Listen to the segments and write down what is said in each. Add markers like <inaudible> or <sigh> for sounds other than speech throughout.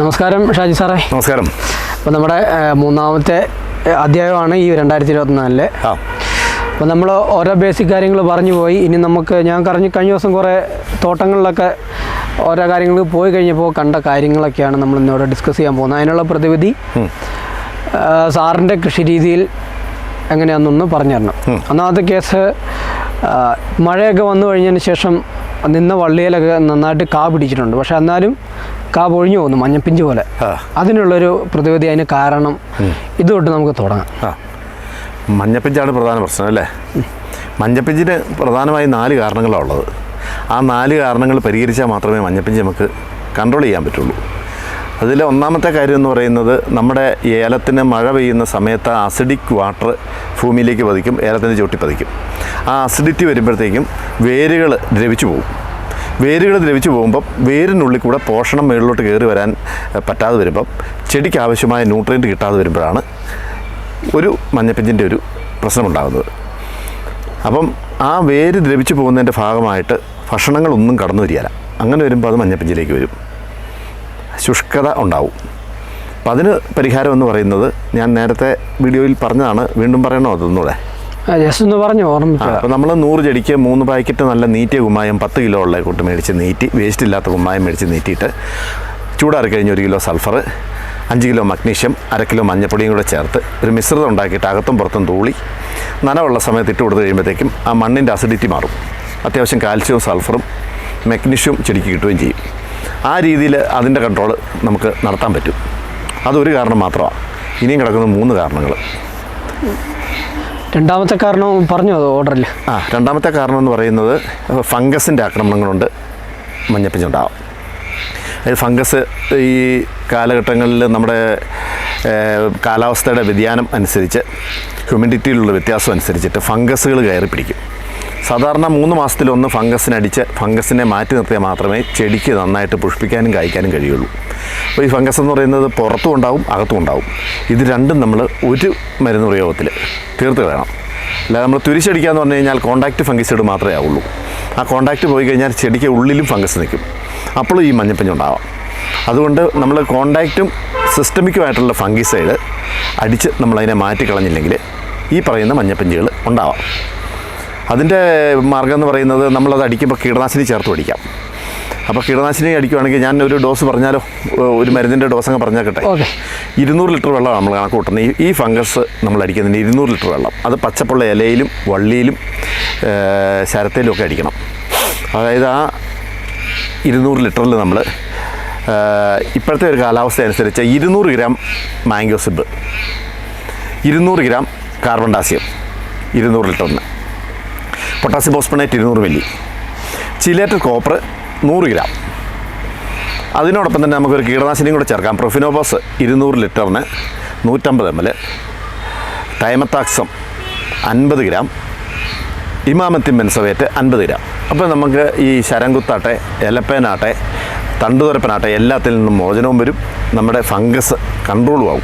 നമസ്കാരം ഷാജി സാറേ. നമസ്കാരം. അപ്പോൾ നമ്മുടെ മൂന്നാമത്തെ അധ്യായമാണ് ഈ രണ്ടായിരത്തി ഇരുപത്തിനാലിലെ അപ്പോൾ നമ്മൾ ഓരോ ബേസിക് കാര്യങ്ങൾ പറഞ്ഞു പോയി. ഇനി നമുക്ക് ഞാൻ കഴിഞ്ഞ കഴിഞ്ഞ ദിവസം കുറേ തോട്ടങ്ങളിലൊക്കെ ഓരോ കാര്യങ്ങൾ പോയി കഴിഞ്ഞപ്പോൾ കണ്ട കാര്യങ്ങളൊക്കെയാണ് നമ്മൾ ഇന്നിവിടെ ഡിസ്കസ് ചെയ്യാൻ പോകുന്നത്. അതിനുള്ള പ്രതിവിധി സാറിന്റെ കൃഷി രീതിയിൽ എങ്ങനെയാണെന്നൊന്ന് പറഞ്ഞു തരണം ഒന്നാമത്തെ കേസ് മഴയൊക്കെ വന്നു കഴിഞ്ഞതിന് ശേഷം നിന്ന വള്ളിയിലൊക്കെ നന്നായിട്ട് കാ പിടിച്ചിട്ടുണ്ട്. പക്ഷെ എന്നാലും കാ പൊഴിഞ്ഞു പോകുന്നു മഞ്ഞപ്പിഞ്ച് പോലെ. അതിനുള്ളൊരു പ്രതിവിധി അതിന് കാരണം ഇതുകൊണ്ട് നമുക്ക് തുടങ്ങാം. മഞ്ഞപ്പിഞ്ചാണ് പ്രധാന പ്രശ്നം അല്ലേ? മഞ്ഞപ്പിഞ്ചിന് പ്രധാനമായും നാല് കാരണങ്ങളാണ് ഉള്ളത്. ആ നാല് കാരണങ്ങൾ പരിഹരിച്ചാൽ മാത്രമേ മഞ്ഞപ്പിഞ്ച് നമുക്ക് കൺട്രോൾ ചെയ്യാൻ പറ്റുള്ളൂ. അതിൽ ഒന്നാമത്തെ കാര്യം എന്ന് പറയുന്നത് നമ്മുടെ ഏലത്തിന് മഴ പെയ്യുന്ന സമയത്ത് അസിഡിക് വാട്ടർ ഭൂമിയിലേക്ക് പതിക്കും ഏലത്തിന്റെ ചുവട്ടി പതിക്കും. ആ അസിഡിറ്റി വരുമ്പോഴത്തേക്കും വേരുകൾ ദ്രവിച്ചു പോകും. വേരുകൾ ദ്രവിച്ചു പോകുമ്പം വേരിനുള്ളിൽ കൂടെ പോഷണം മുകളിലോട്ട് കയറി വരാൻ പറ്റാതെ വരുമ്പം ചെടിക്ക് ആവശ്യമായ ന്യൂട്രിയന്റ് കിട്ടാതെ വരുമ്പോഴാണ് ഒരു മഞ്ഞപ്പിഞ്ചിന്റെ ഒരു പ്രശ്നമുണ്ടാകുന്നത്. അപ്പം ആ വേര് ദ്രവിച്ചു പോകുന്നതിന്റെ ഭാഗമായിട്ട് ഭക്ഷണങ്ങളൊന്നും കടന്നു വരികയില്ല. അങ്ങനെ വരുമ്പോൾ അത് മഞ്ഞപ്പിഞ്ചിലേക്ക് വരും. ശുഷ്കത ഉണ്ടാവും. അപ്പം അതിന് പരിഹാരം എന്ന് പറയുന്നത് ഞാൻ നേരത്തെ വീഡിയോയിൽ പറഞ്ഞതാണ് വീണ്ടും പറയണോ അതൊന്നുകൂടെ? ജസ്റ്റ് ഒന്ന് നമ്മൾ നൂറ് ചെടിക്ക് മൂന്ന് പാക്കറ്റ് നല്ല നീറ്റിയ കുമ്മായം പത്ത് കിലോ ഉള്ള കൂട്ട് മേടിച്ച് നീറ്റി വേസ്റ്റ് ഇല്ലാത്ത കുമ്മായം മേടിച്ച് നീറ്റിയിട്ട് ചൂടാറി കഴിഞ്ഞ് ഒരു കിലോ സൾഫർ അഞ്ച് കിലോ മഗ്നീഷ്യം അര കിലോ മഞ്ഞപ്പൊടിയും കൂടെ ചേർത്ത് ഒരു മിശ്രിതം ഉണ്ടാക്കിയിട്ട് അകത്തും പുറത്തും തൂളി നനവുള്ള സമയത്ത് ഇട്ട് കൊടുത്തു കഴിയുമ്പോഴത്തേക്കും ആ മണ്ണിന്റെ അസിഡിറ്റി മാറും. അത്യാവശ്യം കാൽസ്യവും സൾഫറും മഗ്നീഷ്യവും ചെടിക്ക് കിട്ടുകയും ചെയ്യും. ആ രീതിയിൽ അതിന്റെ കൺട്രോൾ നമുക്ക് നടത്താൻ പറ്റും. അതൊരു കാരണം മാത്രമാണ്. ഇനിയും കിടക്കുന്ന മൂന്ന് കാരണങ്ങൾ. രണ്ടാമത്തെ കാരണം പറഞ്ഞു അത് ഓർഡറിൽ ആ രണ്ടാമത്തെ കാരണം എന്ന് പറയുന്നത് ഫംഗസിന്റെ ആക്രമണങ്ങളുണ്ട്. മഞ്ഞപ്പിച്ചുണ്ടാവും അതായത് ഫംഗസ് ഈ കാലഘട്ടങ്ങളിൽ നമ്മുടെ കാലാവസ്ഥയുടെ വ്യതിയാനം അനുസരിച്ച് ഹ്യൂമിഡിറ്റിയിലുള്ള വ്യത്യാസം അനുസരിച്ചിട്ട് ഫംഗസുകൾ കയറി പിടിക്കും സാധാരണ മൂന്ന് മാസത്തിലൊന്ന് ഫംഗസിനടിച്ച് ഫംഗസിനെ മാറ്റി നിർത്തിയാൽ മാത്രമേ ചെടിക്ക് നന്നായിട്ട് പുഷ്പിക്കാനും കായ്ക്കാനും കഴിയുള്ളൂ. അപ്പോൾ ഈ ഫംഗസ് എന്ന് പറയുന്നത് പുറത്തും ഉണ്ടാവും അകത്തും ഉണ്ടാവും. ഇത് രണ്ടും നമ്മൾ ഒരു മരുന്ന് പ്രയോഗത്തിൽ തീർത്ത് വേണം അല്ലാതെ നമ്മൾ തുരിശടിക്കുക എന്ന് പറഞ്ഞു കഴിഞ്ഞാൽ കോണ്ടാക്റ്റ് ഫംഗിസൈഡ് മാത്രമേ ആവുള്ളൂ. ആ കോണ്ടാക്റ്റ് പോയി കഴിഞ്ഞാൽ ചെടിക്ക് ഉള്ളിലും ഫംഗസ് നിൽക്കും. അപ്പോഴും ഈ മഞ്ഞപ്പഞ്ഞ് ഉണ്ടാവാം. അതുകൊണ്ട് നമ്മൾ കോണ്ടാക്റ്റും സിസ്റ്റമിക്കുമായിട്ടുള്ള ഫംഗിസൈഡ് അടിച്ച് നമ്മളതിനെ മാറ്റിക്കളഞ്ഞില്ലെങ്കിൽ ഈ പറയുന്ന മഞ്ഞപ്പഞ്ചുകൾ ഉണ്ടാവാം. അതിന്റെ മാർഗം എന്ന് പറയുന്നത് നമ്മളത് അടിക്കുമ്പോൾ കീടനാശിനി ചേർത്ത് പഠിക്കാം അപ്പോൾ കീടനാശിനി അടിക്കുകയാണെങ്കിൽ ഞാൻ ഒരു ഡോസ് പറഞ്ഞാലോ? ഒരു മരുന്നിന്റെ ഡോസ് അങ്ങ് പറഞ്ഞേക്കട്ടെ ഓക്കെ. ഇരുന്നൂറ് ലിറ്റർ വെള്ളമാണ് നമ്മൾ കണക്ക് കൂട്ടുന്നത് ഈ ഈ ഫംഗസ് നമ്മൾ അടിക്കുന്നതിന് ഇരുന്നൂറ് ലിറ്റർ വെള്ളം. അത് പച്ചപ്പുള്ള ഇലയിലും വള്ളിയിലും ഏഹ്, ശരത്തേലും ഒക്കെ അടിക്കണം. അതായത് ആ ഇരുന്നൂറ് ലിറ്ററിൽ നമ്മൾ ഇപ്പോഴത്തെ ഒരു കാലാവസ്ഥ അനുസരിച്ച് ഇരുന്നൂറ് ഗ്രാം മാംഗോ സിബ് ഇരുന്നൂറ് ഗ്രാം കാർബൺ ഡാസ്യം ഇരുന്നൂറ് ലിറ്ററിന്. പൊട്ടാസ്യം ഫോസ്ഫണേറ്റ് ഇരുന്നൂറ് മില്ലി. ചിലേറ്റർ കോപ്പർ നൂറ് ഗ്രാം. അതിനോടൊപ്പം തന്നെ നമുക്കൊരു കീടനാശിനിയും കൂടെ ചേർക്കാം. പ്രൊഫിനോബോസ് ഇരുന്നൂറ് ലിറ്ററിന് നൂറ്റമ്പത് എം എൽ. ടൈമത്താക്സം അൻപത് ഗ്രാം. ഇമാമത്തിൻ മെൻസവേറ്റ് അൻപത് ഗ്രാം. അപ്പോൾ നമുക്ക് ഈ ശരംകുത്താട്ടെ എലപ്പേനാട്ടെ തണ്ടുതുരപ്പനാട്ടെ എല്ലാത്തിൽ നിന്നും മോചനവും വരും. നമ്മുടെ ഫംഗസ് കൺട്രോളും ആവും.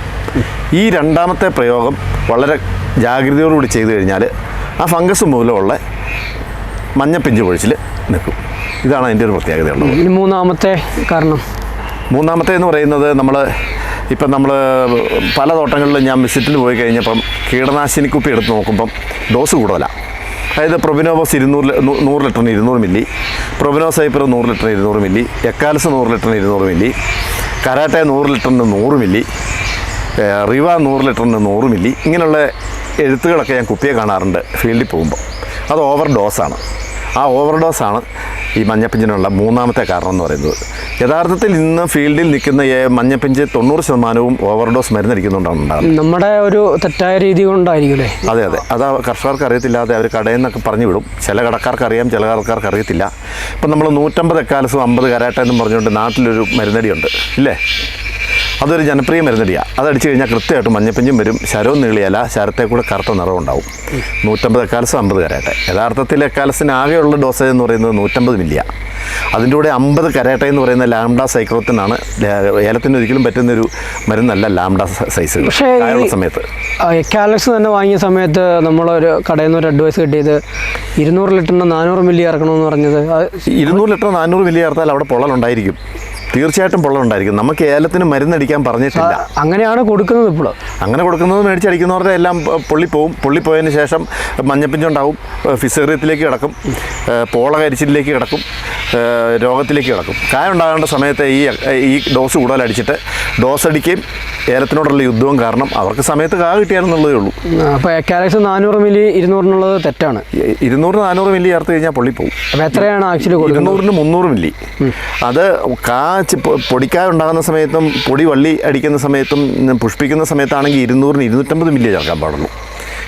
ഈ രണ്ടാമത്തെ പ്രയോഗം വളരെ ജാഗ്രതയോടുകൂടി ചെയ്തു കഴിഞ്ഞാൽ ആ ഫംഗസ് മൂലമുള്ള മഞ്ഞപ്പിഞ്ച് പൊഴിച്ചിൽ നിൽക്കും. ഇതാണ് അതിന്റെ ഒരു പ്രത്യേകതയുള്ളത്. ഇനി മൂന്നാമത്തെ കാരണം. മൂന്നാമത്തെ എന്ന് പറയുന്നത് നമ്മൾ ഇപ്പം നമ്മൾ പല തോട്ടങ്ങളിലും ഞാൻ വിസിറ്റിന് പോയി കഴിഞ്ഞപ്പം കീടനാശിനി കുപ്പി എടുത്ത് നോക്കുമ്പം ഡോസ് കൂടുതലാണ് അതായത് പ്രൊബിനോബോസ് ഇരുന്നൂറ് നൂറ് ലിറ്ററിന് ഇരുന്നൂറ് മില്ലി പ്രൊബിനോസൈപ്പർ നൂറ് ലിറ്ററിന് ഇരുന്നൂറ് മില്ലി എക്കാലസ് നൂറ് ലിറ്ററിന് ഇരുന്നൂറ് മില്ലി കരാട്ടെ നൂറ് ലിറ്ററിന് നൂറ് മില്ലി റിവ നൂറ് ലിറ്ററിന് നൂറ് മില്ലി ഇങ്ങനെയുള്ള എഴുത്തുകളൊക്കെ ഞാൻ കുപ്പിയെ കാണാറുണ്ട് ഫീൽഡിൽ പോകുമ്പോൾ അത് ഓവർ ഡോസാണ് ആ ഓവർ ഡോസാണ് ഈ മഞ്ഞപ്പിഞ്ചിനുള്ള മൂന്നാമത്തെ കാരണം എന്ന് പറയുന്നത്. യഥാർത്ഥത്തിൽ ഇന്ന് ഫീൽഡിൽ നിൽക്കുന്ന ഈ മഞ്ഞപ്പിഞ്ച് തൊണ്ണൂറ് ശതമാനവും ഓവർഡോസ് മരുന്നടിക്കുന്നുണ്ടാണ് ഉണ്ടാകുന്നത്. നമ്മുടെ ഒരു തെറ്റായ രീതി കൊണ്ടായിരിക്കും അതെ അതെ. അത് കർഷകർക്ക് അറിയത്തില്ലാതെ അവർ കടയിൽ നിന്നൊക്കെ പറഞ്ഞു വിടും. ചില കടക്കാർക്ക് അറിയാം ചില കടക്കാർക്ക് അറിയത്തില്ല. ഇപ്പം നമ്മൾ നൂറ്റമ്പത് എക്കാലസും അമ്പത് കരാട്ട എന്നും പറഞ്ഞുകൊണ്ട് നാട്ടിലൊരു മരുന്നടിയുണ്ട് ഇല്ലേ? അതൊരു ജനപ്രിയ മരുന്നടിയാണ് അതടിച്ചു കഴിഞ്ഞാൽ കൃത്യമായിട്ട് മഞ്ഞപ്പിഞ്ചും വരും. ശരവും നീളിയല ശരത്തെ കൂടെ കറുത്ത നിറവും ഉണ്ടാവും നൂറ്റമ്പത് എക്കാലസും അമ്പത് കരാട്ടെ. യഥാർത്ഥത്തിൽ എക്കാലസിന് ആകെയുള്ള ഡോസേജ് എന്ന് പറയുന്നത് നൂറ്റമ്പത് മില്ലിയ. അതിന്റെ കൂടെ അമ്പത് കരാട്ട എന്ന് പറയുന്ന ലാംഡ സൈക്ലോത്തിനാണ് ഏലത്തിന് ഒരിക്കലും പറ്റുന്നൊരു മരുന്നല്ല ലാംഡ സൈസ് പക്ഷേ സമയത്ത്. എക്കാലക്സ് തന്നെ വാങ്ങിയ സമയത്ത് നമ്മളൊരു കടയിൽ നിന്ന് ഒരു അഡ്വൈസ് കിട്ടിയത് ഇരുന്നൂറ് ലിറ്ററിന് നാനൂറ് മില്ലി ഇറക്കണമെന്ന് പറഞ്ഞത്. ഇരുന്നൂറ് ലിറ്റർ നാനൂറ് മില്ലി ഇറത്താൽ അവിടെ പൊള്ളലുണ്ടായിരിക്കും. തീർച്ചയായിട്ടും പൊള്ളലുണ്ടായിരിക്കും. നമുക്ക് ഏലത്തിന് മരുന്നടിക്കാൻ പറഞ്ഞിട്ടില്ല. അങ്ങനെയാണ് കൊടുക്കുന്നത് ഇപ്പോൾ അങ്ങനെ കൊടുക്കുന്നത് മേടിച്ചടിക്കുന്നവരുടെ എല്ലാം പൊള്ളിപ്പോവും. പൊള്ളിപ്പോയതിന് ശേഷം മഞ്ഞപ്പിഞ്ചുണ്ടാവും. ഫിസേറിയത്തിലേക്ക് കിടക്കും. പോളകരിച്ചിലേക്ക് പോള കരിച്ചിലേക്ക് കിടക്കും. രോഗത്തിലേക്ക് കിടക്കും. കായ ഉണ്ടാകേണ്ട സമയത്ത് ഈ ഈ ഡോസ് കൂടുതൽ അടിച്ചിട്ട് ഡോസ് അടിക്കുകയും ഏലത്തിനോടുള്ള യുദ്ധവും കാരണം അവർക്ക് സമയത്ത് കാ കിട്ടിയാണെന്നുള്ളതേ ഉള്ളൂ. അപ്പോൾ എക്കാലക്സ് നാനൂറ് മില്ലി ഇരുന്നൂറിനുള്ളത് തെറ്റാണ്. ഇരുന്നൂറ് നാനൂറ് മില്ലി ചേർത്ത് കഴിഞ്ഞാൽ പൊള്ളിപ്പോവും. അപ്പോൾ എത്രയാണ് ആക്ച്വലി ഇരുന്നൂറിന് മുന്നൂറ് മില്ലി. അത് കാ ചി- പൊ- പൊടിക്കായ ഉണ്ടാകുന്ന സമയത്തും പൊടി വള്ളി അടിക്കുന്ന സമയത്തും പുഷ്പിക്കുന്ന സമയത്താണെങ്കിൽ ഇരുന്നൂറിന് ഇരുന്നൂറ്റമ്പത് മില്ലി ചേർക്കാൻ പാടുള്ളൂ.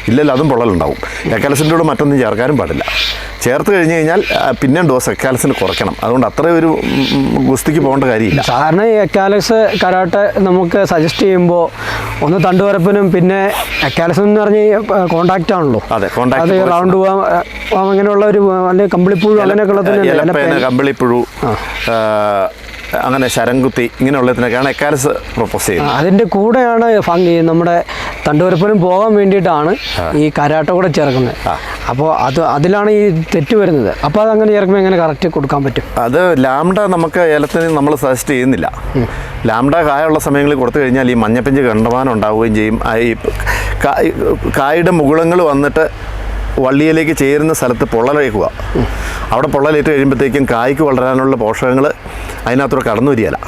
ഇല്ലല്ലോ അതും പൊള്ളലുണ്ടാവും. എക്കാലസിന്റെ കൂടെ മറ്റൊന്നും ചേർക്കാനും പാടില്ല. ചേർത്ത് കഴിഞ്ഞ് കഴിഞ്ഞാൽ പിന്നെ ഡോസ് എക്കാലസിന് കുറയ്ക്കണം. അതുകൊണ്ട് അത്രയും ഒരു ഗുസ്തിക്ക് പോകേണ്ട കാര്യമില്ല. സാധാരണ ഈ എക്കാലക്സ് കരാട്ടെ നമുക്ക് സജസ്റ്റ് ചെയ്യുമ്പോൾ ഒന്ന് തണ്ടുവരപ്പിനും പിന്നെ എക്കാലസ് എന്ന് പറഞ്ഞ കോണ്ടാക്റ്റ് ആണല്ലോ. അതെ, poison. റൗണ്ട് അങ്ങനെയുള്ള ഒരു അല്ലെങ്കിൽ കമ്പിളിപ്പുഴു അങ്ങനെയൊക്കെ ഉള്ളത് കമ്പിളിപ്പുഴു അങ്ങനെ ശരംകുത്തി ഇങ്ങനെയുള്ളതിനൊക്കെയാണ് എക്കാലസ് പ്രൊപ്പോസ് ചെയ്യുന്നത് അതിന്റെ കൂടെയാണ് ഭംഗി. നമ്മുടെ തണ്ടുവരപ്പനും പോകാൻ വേണ്ടിയിട്ടാണ് ഈ കരാട്ട കൂടെ ചേർക്കുന്നത്. അപ്പോൾ അത് അതിലാണ് ഈ തെറ്റ് വരുന്നത്. അപ്പോൾ അത് അങ്ങനെ ചേർക്കുമ്പോൾ എങ്ങനെ കറക്റ്റ് കൊടുക്കാൻ പറ്റും? അത് ലാംഡ നമുക്ക് ഏലത്തിന് നമ്മൾ സജസ്റ്റ് ചെയ്യുന്നില്ല. ലാംഡ കായുള്ള സമയങ്ങളിൽ കൊടുത്തു കഴിഞ്ഞാൽ ഈ മഞ്ഞപ്പിഞ്ച് കണ്ടമാനം ഉണ്ടാവുകയും ചെയ്യും. ഈ കായ് കായുടെ മുകുളങ്ങൾ വന്നിട്ട് വള്ളിയിലേക്ക് ചേരുന്ന സ്ഥലത്ത് പൊള്ളലേക്കുക അവിടെ പൊള്ളലേറ്റ് കഴിയുമ്പോഴത്തേക്കും കായ്ക്ക് വളരാനുള്ള പോഷകങ്ങൾ അതിനകത്തൂടെ കടന്നു വരികയില്ല.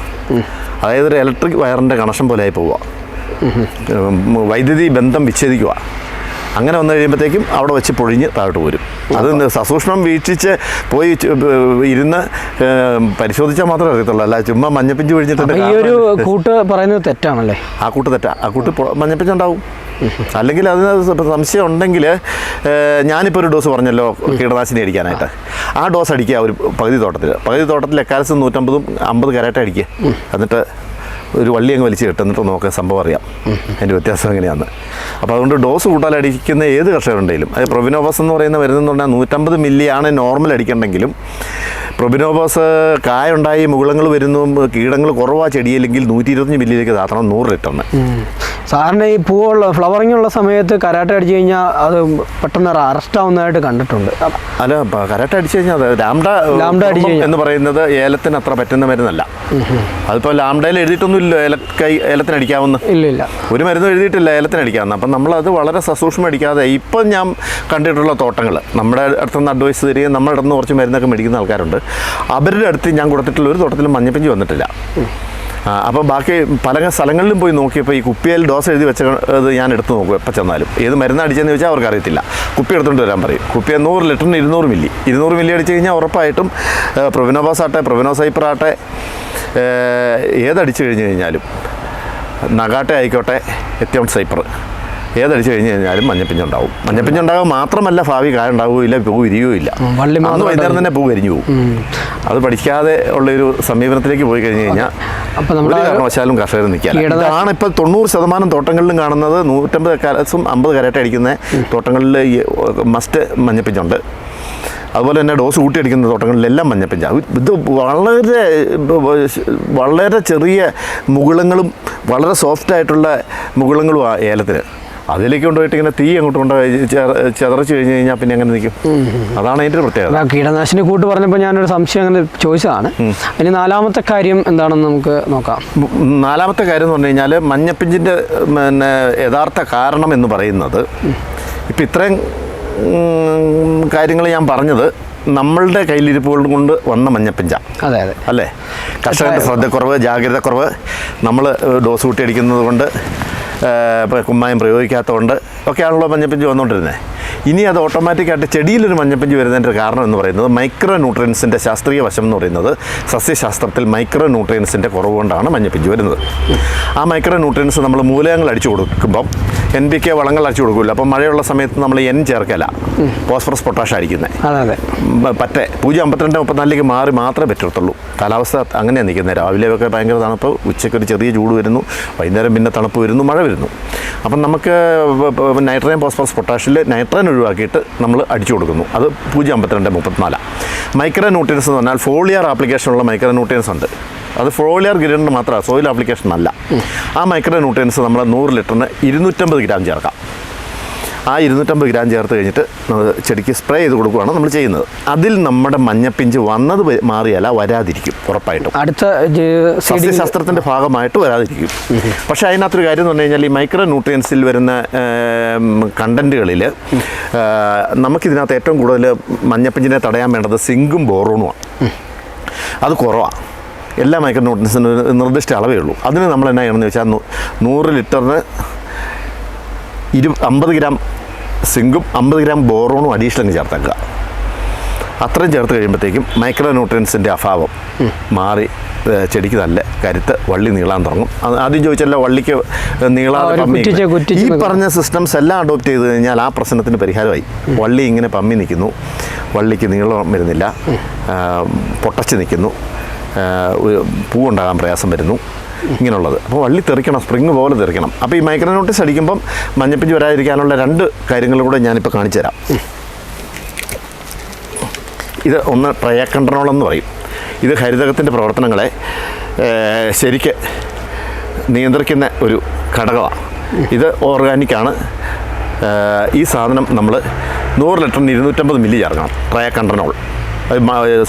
അതായത് ഒരു ഇലക്ട്രിക് വയറിന്റെ കണക്ഷൻ പോലെ ആയി പോവുക വൈദ്യുതി ബന്ധം വിച്ഛേദിക്കുക. അങ്ങനെ വന്നു കഴിയുമ്പോഴത്തേക്കും അവിടെ വെച്ച് പൊഴിഞ്ഞ് താഴോട്ട് പോരും. അത് സസൂക്ഷ്മം വീക്ഷിച്ച് പോയി ഇരുന്ന് പരിശോധിച്ചാൽ മാത്രമേ അറിയത്തുള്ളൂ. അല്ല ചുമ്മാ മഞ്ഞപ്പിഞ്ച് പിഴിഞ്ഞിട്ട് ഈ ഒരു കൂട്ട് പറയുന്നത് തെറ്റാണല്ലേ? ആ കൂട്ട് തെറ്റാ. ആ കൂട്ട് മഞ്ഞപ്പിച്ചുണ്ടാവും അല്ലെങ്കിൽ അതിന് സംശയം ഉണ്ടെങ്കിൽ ഞാനിപ്പോൾ ഒരു ഡോസ് പറഞ്ഞല്ലോ കീടനാശിനി അടിക്കാനായിട്ട്. ആ ഡോസ് അടിക്കുക ഒരു പകുതി തോട്ടത്തിൽ പകുതി തോട്ടത്തിൽ എക്കാലത്ത് നൂറ്റമ്പതും അമ്പത് കരാട്ട അടിക്കുക എന്നിട്ട് ഒരു വള്ളി അങ്ങ് വലിച്ച് കിട്ടുന്നിട്ട് നോക്കാൻ സംഭവം അറിയാം. അതിന്റെ വ്യത്യാസം എങ്ങനെയാണ് അപ്പോൾ അതുകൊണ്ട് ഡോസ് കൂട്ടാൽ അടിക്കുന്ന ഏത് കർഷകരുണ്ടെങ്കിലും അത് പ്രൊവിനോവസ് എന്ന് പറയുന്ന മരുന്നെന്ന് പറഞ്ഞാൽ നൂറ്റമ്പത് മില്ലിയാണ് നോർമൽ അടിക്കേണ്ടെങ്കിലും പ്രൊബിനോബസ് കായ ഉണ്ടായി മുകുളങ്ങൾ വരുന്നു കീടങ്ങൾ കുറവാ ചെടിയില്ലെങ്കിൽ നൂറ്റി ഇരുപത്തഞ്ച് മില്ലിയിലേക്ക് താത്തണം നൂറ് ലിറ്ററിന്. സാറിന് ഈ പൂവുള്ള ഫ്ലവറിംഗ് ഉള്ള സമയത്ത് കരാട്ട അടിച്ചു കഴിഞ്ഞാൽ അത് പെട്ടെന്ന് അറസ്റ്റ് ആവുന്നതായിട്ട് കണ്ടിട്ടുണ്ട്. അല്ല കരാട്ട അടിച്ചു കഴിഞ്ഞാൽ അത് ലാംഡ ലാംഡ അടിച്ച് എന്ന് പറയുന്നത് ഏലത്തിന് അത്ര പറ്റുന്ന മരുന്നല്ല. അതിപ്പോൾ ലാംഡയിൽ എഴുതിയിട്ടൊന്നും ഇല്ല ഏലക്കൈ ഏലത്തിന് അടിക്കാവുന്ന. ഇല്ല ഇല്ല. ഒരു മരുന്നും എഴുതിയിട്ടില്ല ഏലത്തിന് അടിക്കാവുന്ന. അപ്പം നമ്മളത് വളരെ സസൂക്ഷ്മം അടിക്കാതെ ഇപ്പം ഞാൻ കണ്ടിട്ടുള്ള തോട്ടങ്ങൾ നമ്മുടെ അടുത്തുനിന്ന് അഡ്വൈസ് തരികയും നമ്മുടെ അടുത്തുനിന്ന് കുറച്ച് മരുന്നൊക്കെ മേടിക്കുന്ന ആൾക്കാരുണ്ട്. അവരുടെ അടുത്ത് ഞാൻ കൊടുത്തിട്ടുള്ള ഒരു തോട്ടത്തിലും മഞ്ഞപ്പിഞ്ചി വന്നിട്ടില്ല. അപ്പം അപ്പോൾ ബാക്കി പല സ്ഥലങ്ങളിലും പോയി നോക്കിയപ്പോൾ ഈ കുപ്പിയിൽ ഡോസ് എഴുതി വെച്ച ഇത് ഞാൻ എടുത്ത് നോക്കും എപ്പോൾ ചെന്നാലും. ഏത് മരുന്ന് അടിച്ചതെന്ന് ചോദിച്ചാൽ അവർക്ക് അറിയത്തില്ല. കുപ്പി എടുത്തുകൊണ്ട് വരാൻ പറയും. കുപ്പി നൂറ് ലിറ്ററിന് ഇരുന്നൂറ് മില്ലി. ഇരുന്നൂറ് മില്ലി അടിച്ച് കഴിഞ്ഞാൽ ഉറപ്പായിട്ടും പ്രൊവിനോബാസ് ആട്ടെ പ്രൊവിനോസൈപ്പർ ആട്ടെ ഏതടിച്ചു കഴിഞ്ഞ് കഴിഞ്ഞാലും നഗാട്ടെ ആയിക്കോട്ടെ എത്തിയോൺ സൈപ്പർ ഏതടിച്ചു കഴിഞ്ഞ് കഴിഞ്ഞാലും മഞ്ഞപ്പിഞ്ഞുണ്ടാവും. മഞ്ഞപ്പിഞ്ഞുണ്ടാകും മാത്രമല്ല ഭാവി കായ ഉണ്ടാവുകയില്ല പൂ വിരിയുകയില്ല അന്ന് വൈകുന്നേരം തന്നെ പൂ കരിഞ്ഞു പോകും അത് പഠിക്കാതെ ഉള്ളൊരു സമീപനത്തിലേക്ക് പോയി കഴിഞ്ഞ് കഴിഞ്ഞാൽ ഒരു കാരണവശാലും കർഷകർ നിൽക്കില്ല. ഇതാണ് ഇപ്പോൾ തൊണ്ണൂറ് ശതമാനം തോട്ടങ്ങളിലും കാണുന്നത്. നൂറ്റമ്പത് കാലസും അമ്പത് കരട്ട അടിക്കുന്ന തോട്ടങ്ങളിൽ മസ്റ്റ് മഞ്ഞപ്പിഞ്ചുണ്ട് അതുപോലെ തന്നെ ഡോസ് കൂട്ടി അടിക്കുന്ന തോട്ടങ്ങളിലെല്ലാം മഞ്ഞപ്പിഞ്ച ഇത് വളരെ വളരെ ചെറിയ മുകുളങ്ങളും വളരെ സോഫ്റ്റ് ആയിട്ടുള്ള മുകുളങ്ങളും ആ ഏലത്തിന്. അതിലേക്ക് കൊണ്ടുപോയിട്ട് ഇങ്ങനെ തീ അങ്ങോട്ട് കൊണ്ടുപോയി ചെ- കഴിഞ്ഞു കഴിഞ്ഞ് കഴിഞ്ഞാൽ പിന്നെ അങ്ങനെ നിൽക്കും അതാണ് അതിന്റെ പ്രത്യേകത. കീടനാശിനി കൂട്ട് പറഞ്ഞപ്പോൾ ഞാനൊരു സംശയം അങ്ങനെ ചോദിച്ചതാണ്. ഇനി നാലാമത്തെ കാര്യം എന്താണെന്ന് നമുക്ക് നോക്കാം. നാലാമത്തെ കാര്യം എന്ന് പറഞ്ഞു കഴിഞ്ഞാൽ മഞ്ഞപ്പിഞ്ചിന്റെ പിന്നെ യഥാർത്ഥ കാരണം എന്ന് പറയുന്നത് ഇപ്പം ഇത്രയും കാര്യങ്ങൾ ഞാൻ പറഞ്ഞത് നമ്മളുടെ കയ്യിലിരിപ്പുകൾ കൊണ്ട് വന്ന മഞ്ഞപ്പിഞ്ച. അതെ അതെ. അല്ലേ? കർഷകന്റെ ശ്രദ്ധക്കുറവ് ജാഗ്രതക്കുറവ് നമ്മൾ ഡോസ് കൂട്ടി അടിക്കുന്നത് കൊണ്ട് കുമ്മായം പ്രയോഗിക്കാത്തതുകൊണ്ട് ഒക്കെയാണല്ലോ മഞ്ഞപ്പിഞ്ച് വന്നുകൊണ്ടിരുന്നത് ഇനി അത് ഓട്ടോമാറ്റിക്കായിട്ട് ചെടിയിലൊരു മഞ്ഞപ്പഞ്ചി വരുന്നതിന്റെ കാരണം എന്ന് പറയുന്നത് മൈക്രോ ന്യൂട്രിയൻസിന്റെ ശാസ്ത്രീയ വശം എന്ന് പറയുന്നത് സസ്യശാസ്ത്രത്തിൽ മൈക്രോ ന്യൂട്രിയൻസിന്റെ കുറവുകൊണ്ടാണ് മഞ്ഞപ്പഞ്ചി വരുന്നത്. ആ മൈക്രോ ന്യൂട്രിയൻസ് നമ്മൾ മൂലകങ്ങൾ അടിച്ചു കൊടുക്കുമ്പം എൻ പി കെ വളങ്ങൾ അടിച്ചു കൊടുക്കില്ല അപ്പം മഴയുള്ള സമയത്ത് നമ്മൾ എൻ ചേർക്കല. ഫോസ്ഫറസ് പൊട്ടാഷ് അടിക്കുന്നത് പറ്റേ. പൂജ്യം അമ്പത്തിരണ്ട് മുപ്പത്തിനാലിലേക്ക് മാറി മാത്രമേ പറ്റത്തുള്ളൂ. കാലാവസ്ഥ അങ്ങനെയാണ് നിൽക്കുന്നത് രാവിലെ ഒക്കെ ഭയങ്കര തണുപ്പ് ഉച്ചയ്ക്ക് ഒരു ചെറിയ ചൂട് വരുന്നു വൈകുന്നേരം പിന്നെ തണുപ്പ് വരുന്നു മഴ വരുന്നു. അപ്പം നമുക്ക് നൈട്രജൻ ഫോസ്ഫറസ് പൊട്ടാഷിൽ നൈട്രജൻ ഒഴിവാക്കിയിട്ട് നമ്മൾ അടിച്ചു കൊടുക്കുന്നു. അത് പൂജ്യം അമ്പത്തിരണ്ട് മുപ്പത്തിനാലാണ് മൈക്രോ ന്യൂട്രിയൻസ് എന്ന് പറഞ്ഞാൽ ഫോളിയർ ആപ്ലിക്കേഷനുള്ള മൈക്രോ ന്യൂട്രിയൻസ് ഉണ്ട്. അത് ഫോളിയർ ഗ്രൈൻഡർ മാത്രമാണ് സോയിൽ ആപ്ലിക്കേഷൻ അല്ല. ആ മൈക്രോ ന്യൂട്രിയൻസ് നമ്മൾ നൂറ് ലിറ്ററിന് ഇരുന്നൂറ്റമ്പത് ഗ്രാം ചേർക്കാം. ആ ഇരുന്നൂറ്റമ്പത് ഗ്രാം ചേർത്ത് കഴിഞ്ഞിട്ട് നമ്മൾ ചെടിക്ക് സ്പ്രേ ചെയ്ത് കൊടുക്കുകയാണ് നമ്മൾ ചെയ്യുന്നത്. അതിൽ നമ്മുടെ മഞ്ഞപ്പിഞ്ച് വന്നത് മാറിയല്ല വരാതിരിക്കും ഉറപ്പായിട്ടും. അടുത്ത സസ്യശാസ്ത്രത്തിന്റെ ഭാഗമായിട്ട് വരാതിരിക്കും. പക്ഷേ അതിനകത്തൊരു കാര്യം എന്ന് പറഞ്ഞു കഴിഞ്ഞാൽ ഈ മൈക്രോ ന്യൂട്രിയൻസിൽ വരുന്ന കണ്ടന്റുകളിൽ നമുക്കിതിനകത്ത് ഏറ്റവും കൂടുതൽ മഞ്ഞപ്പിഞ്ചിനെ തടയാൻ വേണ്ടത് സിങ്കും ബോറോണുമാണ് അത് കുറവാണ് എല്ലാ മൈക്രോ ന്യൂട്രിയൻസിനും ഒരു നിർദ്ദിഷ്ട അളവേ ഉള്ളൂ. അതിന് നമ്മൾ എന്നാ ചെയ്യണമെന്ന് വെച്ചാൽ നൂറ് ലിറ്ററിന് ഇരു അമ്പത് ഗ്രാം സിങ്കും അമ്പത് ഗ്രാം ബോറോണും അഡീഷണൽ ചേർത്തേക്കുക. അത്രയും ചേർത്ത് കഴിയുമ്പോഴത്തേക്കും മൈക്രോ ന്യൂട്രിയൻസിന്റെ അഭാവം മാറി ചെടിക്ക് നല്ല കരുത്ത് വള്ളി നീളാൻ തുടങ്ങും. ആദ്യം ചോദിച്ചല്ലോ വള്ളിക്ക് നീളാതെ ഈ പറഞ്ഞ സിസ്റ്റംസ് എല്ലാം അഡോപ്റ്റ് ചെയ്ത് കഴിഞ്ഞാൽ ആ പ്രശ്നത്തിന് പരിഹാരമായി. വള്ളി ഇങ്ങനെ പമ്മി നിൽക്കുന്നു. വള്ളിക്ക് നീളം വരുന്നില്ല. പൊട്ടച്ച് നിൽക്കുന്നു. പൂവുണ്ടാകാൻ പ്രയാസം വരുന്നു. ഇങ്ങനെയുള്ളത്. അപ്പോൾ വള്ളി തെറിക്കണം സ്പ്രിങ് പോലെ തെറിക്കണം. അപ്പോൾ ഈ മൈക്രോനോട്ടിസ് അടിക്കുമ്പം മഞ്ഞപ്പിഞ്ച് വരാതിരിക്കാനുള്ള രണ്ട് കാര്യങ്ങളും കൂടെ ഞാനിപ്പോൾ കാണിച്ചു തരാം. ഇത് ഒന്ന് ട്രയാക്കൺട്രോൾ എന്ന് പറയും. ഇത് ഹരിതകത്തിന്റെ പ്രവർത്തനങ്ങളെ ശരിക്ക് നിയന്ത്രിക്കുന്ന ഒരു ഘടകമാണ് ഇത് ഓർഗാനിക്കാണ് ഈ സാധനം നമ്മൾ നൂറ് ലിറ്ററിന് ഇരുന്നൂറ്റമ്പത് മില്ലി ചേർക്കണം സോയിലും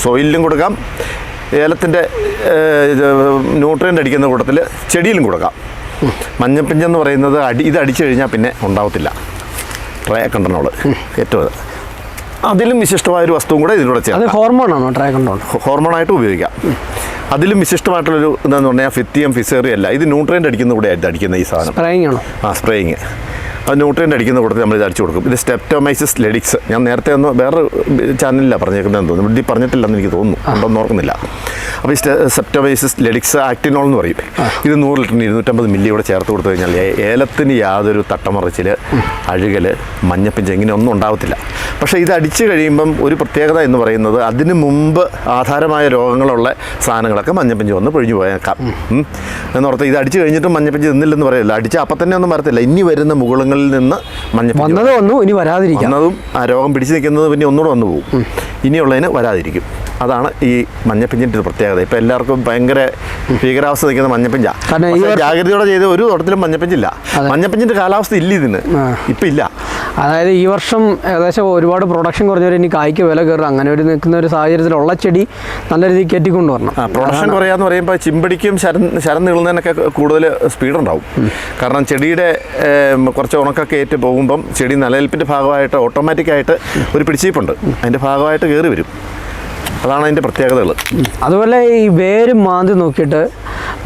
സോയിലിലും കൊടുക്കാം. ഏലത്തിന്റെ ന്യൂട്രിയന്റ് അടിക്കുന്ന കൂട്ടത്തിൽ ചെടിയിലും കൊടുക്കാം. മഞ്ഞപ്പിഞ്ചെന്ന് പറയുന്നത് അടി ഇത് അടിച്ചു കഴിഞ്ഞാൽ പിന്നെ ഉണ്ടാവത്തില്ല. ട്രയാക്കൺട്രനോൾ ഏറ്റവും ഇത്. അതിലും വിശിഷ്ടമായൊരു വസ്തുവും കൂടെ ഇതിലൂടെ ചെയ്യാം അത് ഹോർമോൺ ആണോ? ട്രൈക്കണ്ടോൺ ഹോർമോണായിട്ട് ഉപയോഗിക്കാം. അതിലും വിശിഷ്ടമായിട്ടുള്ളൊരു ഇതെന്ന് പറഞ്ഞാൽ ഫിത്തിയം ഫിസേറിയല്ല ഇത് ന്യൂട്രിയന്റ് അടിക്കുന്ന കൂടെ ആയിട്ട് അടിക്കുന്ന ഈ സാധനം. സ്പ്രേയിങ് ആണോ? ആ സ്പ്രേയിങ് ന്യൂട്രിയന്റ് അടിക്കുന്ന കൂട്ടത്തിൽ നമ്മൾ ഇത് അടിച്ചു കൊടുക്കും. ഇത് സ്റ്റെപ്റ്റോമൈസിസ് ലെഡിക്സ് ഞാൻ നേരത്തെ ഒന്ന് വേറെ ചാനലിലാണ് പറഞ്ഞേക്കുന്നത് തോന്നുന്നു. ഇത് പറഞ്ഞിട്ടില്ലെന്ന് എനിക്ക് തോന്നുന്നു. ഉണ്ടോന്ന് ഓർക്കുന്നില്ല. അപ്പോൾ ഈ സെപ്റ്റോമൈസിസ് ലെഡിക്സ് ആക്ടിനോൾ എന്ന് പറയും. ഇത് നൂറ് ലിറ്ററിന് ഇരുന്നൂറ്റമ്പത് മില്ലി കൂടെ ചേർത്ത് കൊടുത്തു കഴിഞ്ഞാൽ ഏലത്തിന് യാതൊരു തട്ടമറിച്ചിൽ അഴുകൽ മഞ്ഞപ്പിഞ്ച് ഇങ്ങനെ ഒന്നും ഉണ്ടാവത്തില്ല. പക്ഷേ ഇത് അടിച്ചു കഴിയുമ്പം ഒരു പ്രത്യേകത എന്ന് പറയുന്നത് അതിന് മുമ്പ് ആധാരമായ രോഗങ്ങളുള്ള സാധനങ്ങളൊക്കെ മഞ്ഞപ്പിഞ്ച് വന്ന് പൊഴിഞ്ഞു പോയേക്കാം. എന്നോർത്ത് ഇത് അടിച്ചു കഴിഞ്ഞിട്ടും മഞ്ഞപ്പിഞ്ച് നിന്നില്ലെന്ന് പറയില്ല. അടിച്ച അപ്പം തന്നെ ഒന്നും വരത്തില്ല. ഇനി വരുന്ന മുകുളങ്ങളിൽ നിന്ന് മഞ്ഞപ്പിഞ്ച് വന്നതും ഇനി വരാതിരിക്കും. വന്നതും ആ രോഗം പിടിച്ചു നിൽക്കുന്നത് പിന്നെ ഒന്നുകൂടെ വന്നു പോകും. ഇനിയുള്ളതിന് വരാതിരിക്കും. അതാണ് ഈ മഞ്ഞപ്പിഞ്ചിന്റെ ഒരു പ്രത്യേകത. ഇപ്പം എല്ലാവർക്കും ഭയങ്കര ഭീകരാവസ്ഥ നിൽക്കുന്ന മഞ്ഞപ്പിഞ്ച. ജാഗ്രതയോടെ ചെയ്ത് ഒരു തോട്ടത്തിലും മഞ്ഞപ്പിഞ്ചില്ല. മഞ്ഞപ്പിഞ്ചിന്റെ കാലാവസ്ഥ ഇല്ല ഇതിന്. ഇപ്പം ഇല്ല. അതായത് ഈ വർഷം ഏകദേശം ഒരുപാട് പ്രൊഡക്ഷൻ കുറഞ്ഞവർ ഇനി കായ്ക്ക് വില കയറും അങ്ങനെ ഒരു നിൽക്കുന്ന ഒരു സാഹചര്യത്തിലുള്ള ചെടി നല്ല രീതിയിൽ കയറ്റിക്കൊണ്ട് വരണം ആ പ്രൊഡക്ഷൻ കുറയാന്ന് പറയുമ്പോൾ ചിമ്പടിക്കും ശരം ശരം നീളുന്നതിനൊക്കെ കൂടുതൽ സ്പീഡ് ഉണ്ടാവും. കാരണം ചെടിയുടെ കുറച്ച് ഉണക്കൊക്കെ ഏറ്റ് പോകുമ്പം ചെടി നിലനിൽപ്പിന്റെ ഭാഗമായിട്ട് ഓട്ടോമാറ്റിക്കായിട്ട് ഒരു പിടിച്ചീപ്പുണ്ട്. അതിന്റെ ഭാഗമായിട്ട് കയറി വരും. അതാണ് അതിന്റെ പ്രത്യേകതകൾ അതുപോലെ ഈ വേര് മാന്തി നോക്കിയിട്ട്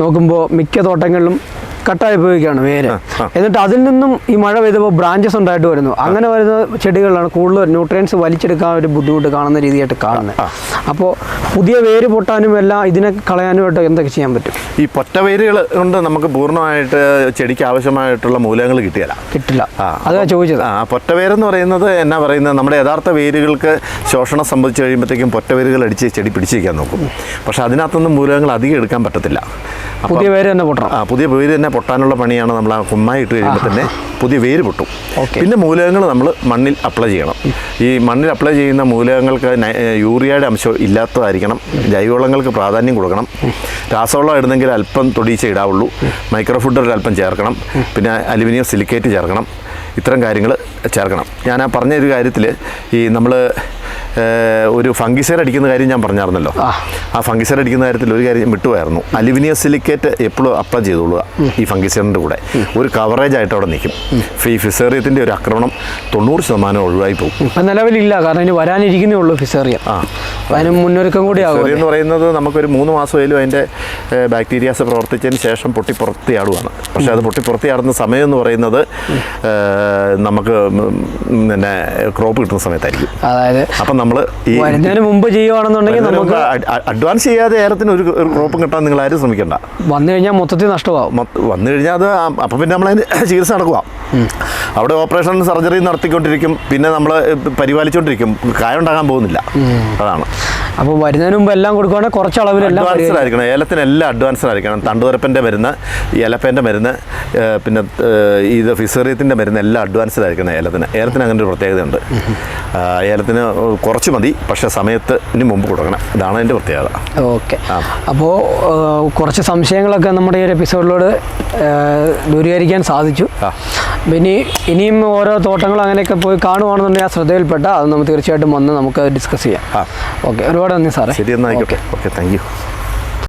നോക്കുമ്പോൾ മിക്ക തോട്ടങ്ങളിലും കട്ടായി ഉപയോഗിക്കുകയാണ് വേര്. എന്നിട്ട് അതിൽ നിന്നും ഈ മഴ പെയ്തപ്പോൾ ബ്രാഞ്ചസ് ഉണ്ടായിട്ട് വരുന്നു. അങ്ങനെ വരുന്ന ചെടികളാണ് കൂടുതൽ ന്യൂട്രിയൻസ് വലിച്ചെടുക്കാൻ ഒരു ബുദ്ധിമുട്ട് കാണുന്ന രീതിയായിട്ട് കാണുന്നത്. അപ്പോൾ പുതിയ വേര് പൊട്ടാനും എല്ലാം ഇതിനെ കളയാനുമായിട്ട് എന്തൊക്കെ ചെയ്യാൻ പറ്റും? ഈ പൊറ്റവേരുകൾ കൊണ്ട് നമുക്ക് പൂർണമായിട്ട് ചെടിക്ക് ആവശ്യമായിട്ടുള്ള മൂലങ്ങൾ കിട്ടിയല്ല കിട്ടില്ല. അതാ ചോദിച്ചത്. ആ പൊറ്റവേരെന്ന് പറയുന്നത് എന്നാ പറയുന്നത്? നമ്മുടെ യഥാർത്ഥ വേരുകൾക്ക് ശോഷണം സംഭവിച്ചു കഴിയുമ്പോഴത്തേക്കും പൊറ്റവേരുകൾ അടിച്ച് ചെടി പിടിച്ചേക്കാൻ നോക്കും. പക്ഷെ അതിനകത്തൊന്നും മൂലകങ്ങൾ അധികം എടുക്കാൻ പറ്റത്തില്ല. പുതിയ വേര് തന്നെ പൊട്ടണം. ആ പുതിയ വേര് തന്നെ പൊട്ടാനുള്ള പണിയാണ് നമ്മൾ ആ കുമ്മായി ഇട്ട് കഴിയുമ്പോൾ തന്നെ പുതിയ വേര് പൊട്ടും. പിന്നെ മൂലകങ്ങൾ നമ്മൾ മണ്ണിൽ അപ്ലൈ ചെയ്യണം. ഈ മണ്ണിൽ അപ്ലൈ ചെയ്യുന്ന മൂലകങ്ങൾക്ക് യൂറിയയുടെ അംശം ഇല്ലാത്തതായിരിക്കണം. ജൈവവളങ്ങൾക്ക് പ്രാധാന്യം കൊടുക്കണം. രാസവളം ഇടുന്നെങ്കിൽ അല്പം തൊടിയിച്ചേ ഇടാവുള്ളൂ. മൈക്രോഫുഡ് ഒരു അല്പം ചേർക്കണം. പിന്നെ അലുമിനിയം സിലിക്കേറ്റ് ചേർക്കണം. ഇത്തരം കാര്യങ്ങൾ ചേർക്കണം. ഞാൻ ആ പറഞ്ഞ ഒരു കാര്യത്തിൽ ഈ നമ്മൾ ഒരു ഫംഗിസൈഡ് അടിക്കുന്ന കാര്യം ഞാൻ പറഞ്ഞായിരുന്നല്ലോ. ആ. ഫംഗിസൈഡ് അടിക്കുന്ന കാര്യത്തിൽ ഒരു കാര്യം വിട്ടുപോയായിരുന്നു. അലുമിനിയം സിലിക്കേറ്റ് എപ്പോഴും അപ്ലൈ ചെയ്തോളുക ഈ ഫംഗിസൈഡിന്റെ കൂടെ. ഒരു കവറേജ് ആയിട്ട് അവിടെ നിൽക്കും. ഈ ഫിസേറിയത്തിന്റെ ഒരു ആക്രമണം തൊണ്ണൂറ് ശതമാനം ഒഴിവായി പോകും. നിലവിലില്ല. കാരണം ഇനി വരാനിരിക്കുന്നേ ഉള്ളൂ ഫിസേറിയ ആ. അതിന് മുന്നൊരുക്കം കൂടി ആകും എന്ന് പറയുന്നത് നമുക്കൊരു മൂന്ന് മാസമായാലും അതിന്റെ ബാക്ടീരിയാസ് പ്രവർത്തിച്ചതിന് ശേഷം പൊട്ടി പുറത്തിയാടുകയാണ് പക്ഷേ അത് പൊട്ടി പുറത്തിയാടുന്ന സമയം എന്ന് പറയുന്നത് നമുക്ക് പിന്നെ ക്രോപ്പ് കിട്ടുന്ന സമയത്തായിരിക്കും. അതായത് അപ്പം നമ്മൾ ഈ മുമ്പ് ചെയ്യുവാണെന്നുണ്ടെങ്കിൽ നമുക്ക് അഡ്വാൻസ് ചെയ്യാതെ ഏലത്തിന് ഒരു ക്രോപ്പ് കിട്ടാൻ നിങ്ങൾ ആരും ശ്രമിക്കണ്ട. വന്നു കഴിഞ്ഞാൽ മൊത്തത്തിൽ നഷ്ടമാവും. വന്നു കഴിഞ്ഞാൽ അത് അപ്പം പിന്നെ നമ്മളതിന് <coughs> ചികിത്സ നടക്കുക അവിടെ ഓപ്പറേഷൻ സർജറി നടത്തിക്കൊണ്ടിരിക്കും. പിന്നെ നമ്മൾ പരിപാലിച്ചുകൊണ്ടിരിക്കും കായ ഉണ്ടാകാൻ പോകുന്നില്ല. അതാണ്. അപ്പോൾ വരുന്നതിന് മുമ്പ് എല്ലാം കൊടുക്കുവാണെങ്കിൽ കുറച്ച് അളവിലെല്ലാം അഡ്വാൻസ്ഡ് ആയിരിക്കണം. ഏലത്തിന് എല്ലാം അഡ്വാൻസ്ഡ് ആയിരിക്കണം. തണ്ടുതുരപ്പന്റെ മരുന്ന് ഈ എലപ്പേന്റെ മരുന്ന് പിന്നെ ഇത് ഫിസേറിയത്തിന്റെ മരുന്ന് എല്ലാം അഡ്വാൻസ്ഡ് ആയിരിക്കണം ഏലത്തിന്. ഏലത്തിന് അങ്ങനെ ഒരു പ്രത്യേകതയുണ്ട് ഏലത്തിന് കുറച്ച് മതി. പക്ഷെ സമയത്തിന് മുമ്പ് കൊടുക്കണം. ഇതാണ് അതിന്റെ പ്രത്യേകത. ഓക്കെ. അപ്പോൾ കുറച്ച് സംശയങ്ങളൊക്കെ നമ്മുടെ ഈ ഒരു എപ്പിസോഡിലൂടെ ദൂരീകരിക്കാൻ സാധിച്ചു. പിന്നെ ഇനി ഇനിയും ഓരോ തോട്ടങ്ങൾ അങ്ങനെയൊക്കെ പോയി കാണുവാണെന്നുണ്ടെങ്കിൽ ആ ശ്രദ്ധയിൽപ്പെട്ട അത് നമുക്ക് തീർച്ചയായിട്ടും വന്ന് നമുക്ക് ഡിസ്കസ് ചെയ്യാം. ഓക്കെ. ഒരുപാട് നന്ദി സാറേ. ശരി എന്നാൽ ഓക്കെ. Okay thank you